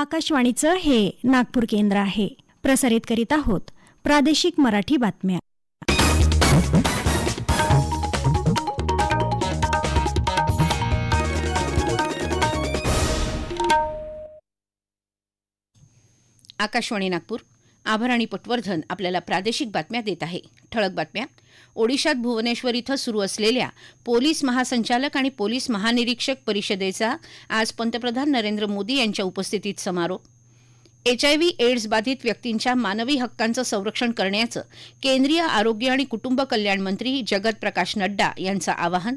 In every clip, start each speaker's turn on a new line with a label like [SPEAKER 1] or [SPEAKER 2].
[SPEAKER 1] आकाशवाणीचं हे नागपूर केंद्र आहे प्रसारित करीत आहोत प्रादेशिक मराठी बातम्या
[SPEAKER 2] आकाशवाणी नागपूर आभार आणि पटवर्धन आपल्याला प्रादेशिक बातम्या देत आहे ठळक बातम्या ओडिशात भुवनेश्वर इथं सुरू असलेल्या पोलीस महासंचालक आणि पोलीस महानिरीक्षक परिषदेचा आज पंतप्रधान नरेंद्र मोदी यांच्या उपस्थितीत समारोप एचआयव्ही एड्स बाधित व्यक्तींच्या मानवी हक्कांचं संरक्षण करण्याचं केंद्रीय आरोग्य आणि कुटुंब कल्याण मंत्री जगत प्रकाश नड्डा यांचं आवाहन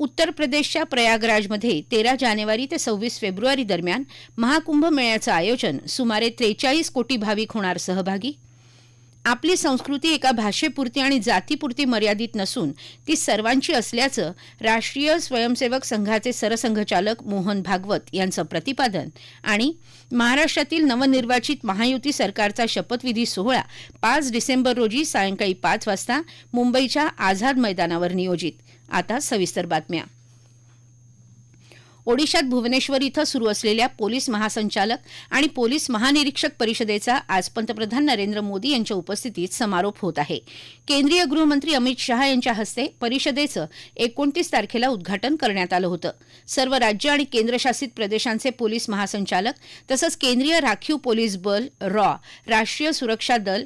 [SPEAKER 2] उत्तर प्रदेशच्या प्रयागराजमध्ये तेरा जानेवारी ते सव्वीस फेब्रुवारी दरम्यान महाकुंभ मेळ्याचं आयोजन सुमारे त्रेचाळीस कोटी भाविक होणार सहभागी आपली संस्कृती एका भाषेपुरती आणि जातीपुरती मर्यादित नसून ती सर्वांची असल्याचं राष्ट्रीय स्वयंसेवक संघाचे सरसंघचालक मोहन भागवत यांचं प्रतिपादन आणि महाराष्ट्रातील नवनिर्वाचित महायुती सरकारचा शपथविधी सोहळा पाच डिसेंबर रोजी सायंकाळी पाच वाजता मुंबईच्या आझाद मैदानावर नियोजित आता सविस्तर बातम्या ओडिशात भुवनेश्वर इथं सुरू असलेल्या पोलीस महासंचालक आणि पोलीस महानिरीक्षक परिषदेचा आज पंतप्रधान नरेंद्र मोदी यांच्या उपस्थितीत समारोप होत आहे केंद्रीय गृहमंत्री अमित शहा यांच्या हस्ते परिषदेचं एकोणतीस तारखेला उद्घाटन करण्यात आलं होतं सर्व राज्य आणि केंद्रशासित प्रदेशांचे पोलीस महासंचालक तसंच केंद्रीय राखीव पोलीस बल रॉ राष्ट्रीय सुरक्षा दल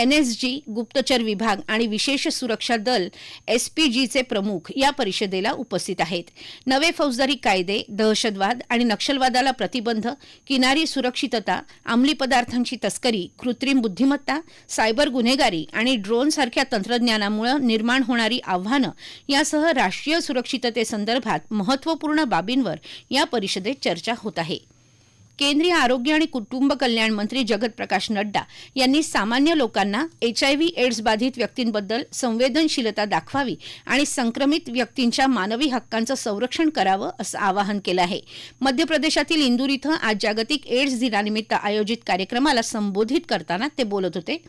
[SPEAKER 2] एन एस जी गुप्तचर विभाग आणि विशेष सुरक्षा दल एस पी जीचे प्रमुख या परिषदेला उपस्थित आहेत नवे फौजदारी कायदे दहशतवाद आणि नक्षलवादाला प्रतिबंध किनारी सुरक्षितता अंमली पदार्थांची तस्करी कृत्रिम बुद्धिमत्ता सायबर गुन्हेगारी आणि ड्रोनसारख्या तंत्रज्ञानामुळे निर्माण होणारी आव्हानं यासह राष्ट्रीय सुरक्षिततेसंदर्भात महत्त्वपूर्ण बाबींवर या परिषदेत चर्चा होत आहे केंद्रीय आरोग्य आणि कुटुंब कल्याण मंत्री जगत प्रकाश नड्डा यांनी सामान्य लोकांना एच आय व्ही एड्स बाधित व्यक्तींबद्दल संवेदनशीलता दाखवावी आणि संक्रमित व्यक्तींच्या मानवी हक्कांचं संरक्षण करावं असं आवाहन केलं आहे मध्य प्रदेशातील इंदूर इथं आज जागतिक एड्स दिनानिमित्त आयोजित कार्यक्रमाला संबोधित करताना ते बोलत होते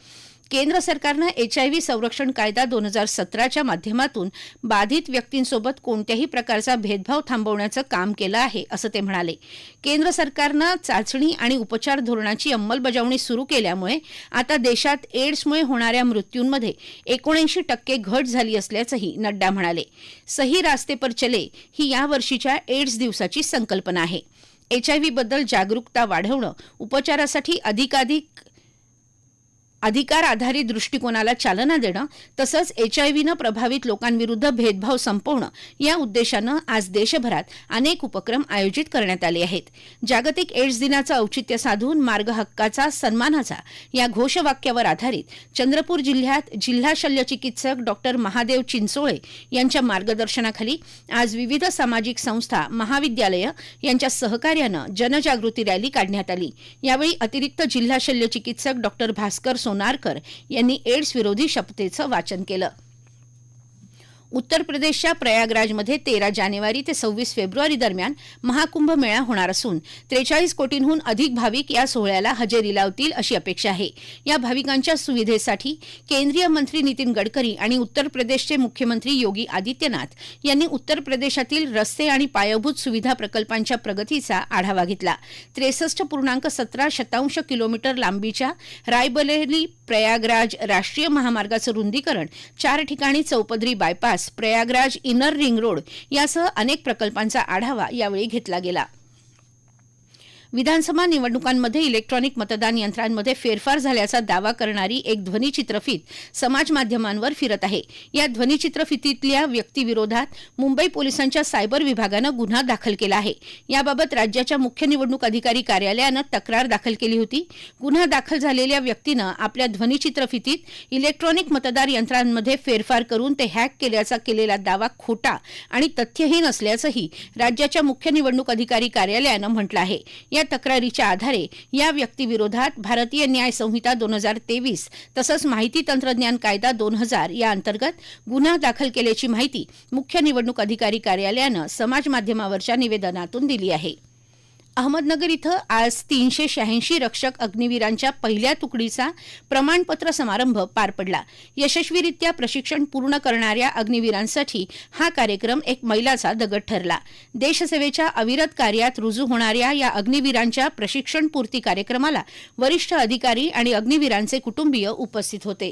[SPEAKER 2] केंद्र सरकारनं एचआयव्ही संरक्षण कायदा दोन हजार सतराच्या माध्यमातून बाधित व्यक्तींसोबत कोणत्याही प्रकारचा भेदभाव थांबवण्याचं काम केलं आहे असं ते म्हणाले केंद्र सरकारनं चाचणी आणि उपचार धोरणाची अंमलबजावणी सुरू केल्यामुळे आता देशात एड्समुळे होणाऱ्या मृत्यूंमध्ये एकोणऐंशी टक्के घट झाली असल्याचंही नड्डा म्हणाले सही रास्ते पर चले ही यावर्षीच्या एड्स दिवसाची संकल्पना आहे एचआयव्हीबद्दल जागरूकता वाढवणं उपचारासाठी अधिकाधिक अधिकार आधारित दृष्टिकोनाला चालना देणं तसंच एच आय व्हीनं प्रभावित लोकांविरुद्ध भेदभाव संपवणं या उद्देशानं आज देशभरात अनेक उपक्रम आयोजित करण्यात आले आहेत जागतिक एड्स दिनाचं औचित्य साधून मार्ग हक्काचा सन्मानाचा या घोषवाक्यावर आधारित चंद्रपूर जिल्ह्यात जिल्हा शल्य चिकित्सक डॉक्टर महादेव चिंचोळे यांच्या मार्गदर्शनाखाली आज विविध सामाजिक संस्था महाविद्यालयं यांच्या सहकार्यानं जनजागृती रॅली काढण्यात आली यावेळी अतिरिक्त जिल्हा शल्य चिकित्सक डॉक्टर भास्कर सोनारकर यांनी एड्स विरोधी शपथेचं वाचन केलं उत्तर प्रदेशच्या प्रयागराजमध्ये तेरा जानेवारी ते सव्वीस फेब्रुवारी दरम्यान महाकुंभ मेळा होणार असून त्रेचाळीस कोटींहून अधिक भाविक या सोहळ्याला हजेरी लावतील अशी अपेक्षा आहे या भाविकांच्या सुविधेसाठी केंद्रीय मंत्री नितीन गडकरी आणि उत्तर प्रदेशचे मुख्यमंत्री योगी आदित्यनाथ यांनी उत्तर प्रदेशातील रस्ते आणि पायाभूत सुविधा प्रकल्पांच्या प्रगतीचा आढावा घेतला त्रेसष्ट पूर्णांक सतरा शतांश किलोमीटर लांबीच्या रायबलेली प्रयागराज राष्ट्रीय महामार्गाचं रुंदीकरण चार ठिकाणी चौपदरी bypass Prayagraj inner ring road यासह अनेक प्रकल्पांचा आढावा यावेळी घेतला गेला विधानसभा निवडणुकांमध्ये इलेक्ट्रॉनिक मतदान यंत्रांमध्ये फेरफार झाल्याचा दावा करणारी एक ध्वनीचित्रफित समाज माध्यमांवर फिरत आहे या ध्वनीचित्रफितीतल्या व्यक्तीविरोधात मुंबई पोलिसांच्या सायबर विभागानं गुन्हा दाखल केला आहे याबाबत राज्याच्या मुख्य निवडणूक अधिकारी कार्यालयानं तक्रार दाखल केली होती गुन्हा दाखल झालेल्या व्यक्तीनं आपल्या ध्वनीचित्रफितीत इलेक्ट्रॉनिक मतदार यंत्रांमध्ये फेरफार करून ते हॅक केल्याचा केलेला दावा खोटा आणि तथ्यहीन असल्याचंही राज्याच्या मुख्य निवडणूक अधिकारी कार्यालयानं म्हटलं आहे या तक्रारीच्या आधारे या व्यक्तीविरोधात भारतीय न्याय संहिता दोन हजार तेवीस तसंच माहिती तंत्रज्ञान कायदा दोन हजार या अंतर्गत गुन्हा दाखल केल्याची माहिती मुख्य निवडणूक अधिकारी कार्यालयानं समाज माध्यमावरच्या निवेदनातून दिली आहे अहमदनगर इथं आज तीनशे शहाऐंशी रक्षक अग्निवीरांच्या पहिल्या तुकडीचा प्रमाणपत्र समारंभ पार पडला यशस्वीरित्या प्रशिक्षण पूर्ण करणाऱ्या अग्निवीरांसाठी हा कार्यक्रम एक मैलाचा दगड ठरला देशसेवेच्या अविरत कार्यात रुजू होणाऱ्या या अग्निवीरांच्या प्रशिक्षण पूर्ती कार्यक्रमाला वरिष्ठ अधिकारी आणि अग्निवीरांचे कुटुंबीय उपस्थित होते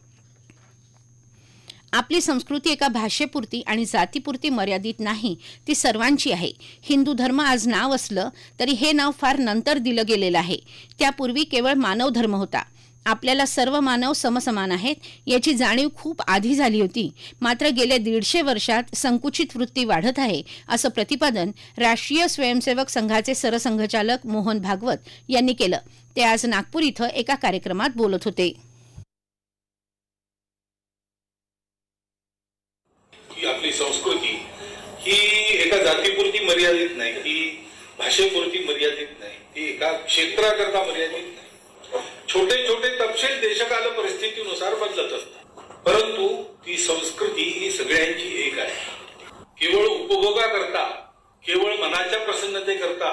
[SPEAKER 2] आपली संस्कृती एका भाषेपुरती आणि जातीपुरती मर्यादित नाही ती सर्वांची आहे हिंदू धर्म आज नाव असलं तरी हे नाव फार नंतर दिलं गेलेलं आहे त्यापूर्वी केवळ मानव धर्म होता आपल्याला सर्व मानव समसमान आहेत याची जाणीव खूप आधी झाली होती मात्र गेल्या दीडशे वर्षात संकुचित वृत्ती वाढत आहे असं प्रतिपादन राष्ट्रीय स्वयंसेवक संघाचे सरसंघचालक मोहन भागवत यांनी केलं ते आज नागपूर इथं एका कार्यक्रमात बोलत होते
[SPEAKER 3] ही आपली संस्कृती ही एका जातीपुरती मर्यादित नाही ही भाषेपुरती मर्यादित नाही ती एका क्षेत्राकरता मर्यादित नाही छोटे छोटे तपशील देशकाल परिस्थितीनुसार बदलत असतात परंतु ती संस्कृती ही सगळ्यांची एक आहे केवळ करता केवळ मनाच्या प्रसन्नते करता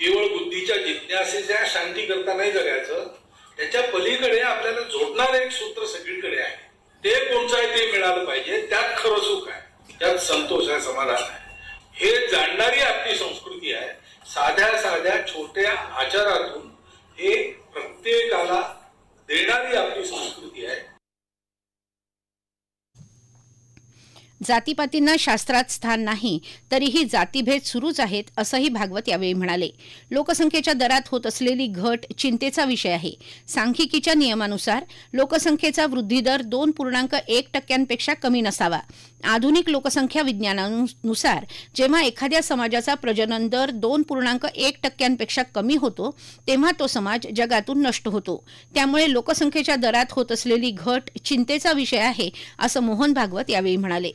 [SPEAKER 3] केवळ बुद्धीच्या जिज्ञासेच्या शांती करता नाही जगायचं त्याच्या पलीकडे आपल्याला जोडणारं एक सूत्र सगळीकडे आहे ते कोणचं आहे ते मिळालं पाहिजे त्यात खरं सुख आहे त्यात संतोष आहे समाधान आहे हे जाणणारी आपली संस्कृती आहे साध्या साध्या छोट्या आचारातून हे प्रत्येकाला देणारी आपली संस्कृती आहे
[SPEAKER 2] जातीपातींना शास्त्रात स्थान नाही तरीही जातीभेद सुरूच आहेत असंही भागवत यावेळी म्हणाले लोकसंख्येच्या दरात होत असलेली घट चिंतेचा विषय आहे सांख्यिकीच्या नियमानुसार लोकसंख्येचा दर दोन पूर्णांक एक टक्क्यांपेक्षा कमी नसावा आधुनिक लोकसंख्या विज्ञानानुसार जेव्हा एखाद्या समाजाचा प्रजनन दर दोन पूर्णांक एक टक्क्यांपेक्षा कमी होतो तेव्हा तो समाज जगातून नष्ट होतो त्यामुळे लोकसंख्येच्या दरात होत असलेली घट चिंतेचा विषय आहे असं मोहन भागवत यावेळी म्हणाले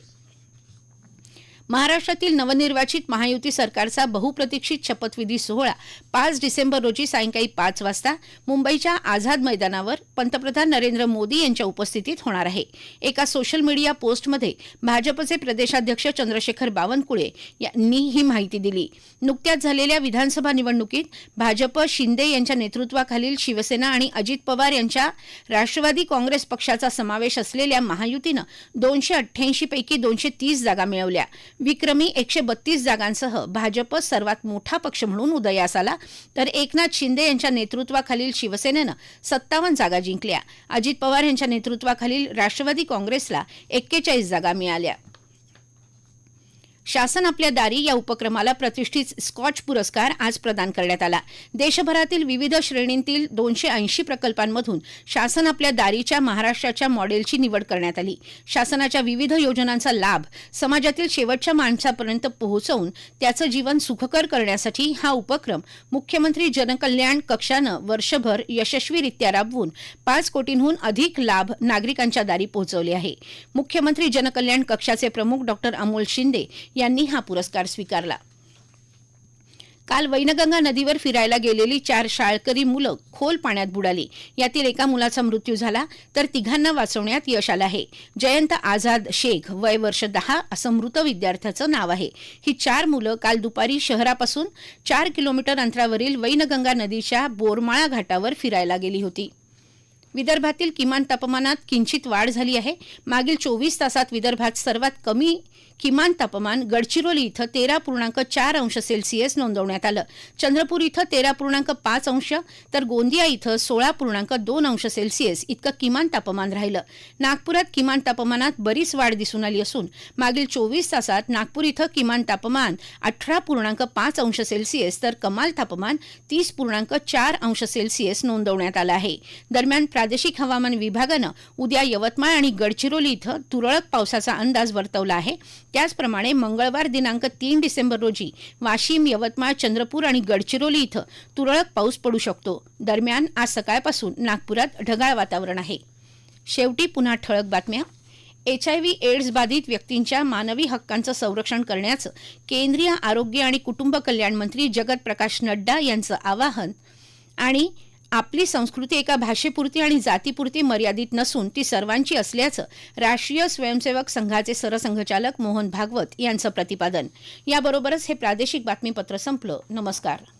[SPEAKER 2] महाराष्ट्रातील नवनिर्वाचित महायुती सरकारचा बहुप्रतीक्षित शपथविधी सोहळा पाच डिसेंबर रोजी सायंकाळी पाच वाजता मुंबईच्या आझाद मैदानावर पंतप्रधान नरेंद्र मोदी यांच्या उपस्थितीत होणार आहे एका सोशल मीडिया पोस्टमध्ये भाजपचे प्रदेशाध्यक्ष चंद्रशेखर बावनकुळे यांनी ही माहिती दिली नुकत्याच झालेल्या विधानसभा निवडणुकीत भाजप शिंदे यांच्या नेतृत्वाखालील शिवसेना आणि अजित पवार यांच्या राष्ट्रवादी काँग्रेस पक्षाचा समावेश असलेल्या महायुतीनं दोनशे अठ्ठ्याऐंशी पैकी दोनशे तीस जागा मिळवल्या विक्रमी एकशे बत्तीस जागांसह भाजप सर्वात मोठा पक्ष म्हणून उदयास आला तर एकनाथ शिंदे यांच्या नेतृत्वाखालील शिवसेनेनं सत्तावन्न जागा जिंकल्या अजित पवार यांच्या नेतृत्वाखालील राष्ट्रवादी काँग्रेसला एक्केचाळीस जागा मिळाल्या शासन आपल्या दारी या उपक्रमाला प्रतिष्ठित स्कॉच पुरस्कार आज प्रदान करण्यात आला देशभरातील विविध श्रेणींतील दोनशे ऐंशी प्रकल्पांमधून शासन आपल्या दारीच्या महाराष्ट्राच्या मॉडेलची निवड करण्यात आली शासनाच्या विविध योजनांचा लाभ समाजातील शेवटच्या माणसापर्यंत पोहोचवून त्याचं जीवन सुखकर करण्यासाठी हा उपक्रम मुख्यमंत्री जनकल्याण कक्षानं वर्षभर यशस्वीरित्या राबवून पाच कोटींहून अधिक लाभ नागरिकांच्या दारी पोहोचवले आहे मुख्यमंत्री जनकल्याण कक्षाचे प्रमुख डॉक्टर अमोल शिंदे यांनी हा पुरस्कार स्वीकारला काल वैनगंगा नदीवर फिरायला गेलेली चार शाळकरी मुलं खोल पाण्यात बुडाली यातील एका मुलाचा मृत्यू झाला तर तिघांना वाचवण्यात यश आलं आहे जयंत आझाद शेख वय वर्ष दहा असं मृत विद्यार्थ्याचं नाव आहे ही चार मुलं काल दुपारी शहरापासून चार किलोमीटर अंतरावरील वैनगंगा नदीच्या बोरमाळा घाटावर फिरायला गेली होती विदर्भातील किमान तापमानात किंचित वाढ झाली आहे मागील चोवीस तासात विदर्भात सर्वात कमी किमान तापमान गडचिरोली इथं तेरा पूर्णांक चार अंश सेल्सिअस नोंदवण्यात आलं चंद्रपूर इथं तेरा पूर्णांक पाच अंश तर गोंदिया इथं सोळा पूर्णांक दोन अंश सेल्सिअस इतकं किमान तापमान राहिलं नागपुरात किमान तापमानात बरीच वाढ दिसून आली असून मागील चोवीस तासात नागपूर इथं किमान तापमान अठरा पूर्णांक पाच अंश सेल्सिअस तर कमाल तापमान तीस पूर्णांक चार अंश सेल्सिअस नोंदवण्यात आलं आहे दरम्यान प्रादेशिक हवामान विभागानं उद्या यवतमाळ आणि गडचिरोली इथं तुरळक पावसाचा अंदाज वर्तवला आहे त्याचप्रमाणे मंगळवार दिनांक तीन डिसेंबर रोजी वाशिम यवतमाळ चंद्रपूर आणि गडचिरोली इथं तुरळक पाऊस पडू शकतो दरम्यान आज सकाळपासून नागपुरात ढगाळ वातावरण आहे शेवटी पुन्हा ठळक बातम्या एच आय व्ही एड्स बाधित व्यक्तींच्या मानवी हक्कांचं संरक्षण करण्याचं केंद्रीय आरोग्य आणि कुटुंब कल्याण मंत्री जगत प्रकाश नड्डा यांचं आवाहन आणि आपली संस्कृती एका भाषेपुरती आणि जातीपुरती मर्यादित नसून ती सर्वांची असल्याचं राष्ट्रीय स्वयंसेवक संघाचे सरसंघचालक मोहन भागवत यांचं प्रतिपादन याबरोबरच हे प्रादेशिक बातमीपत्र संपलं नमस्कार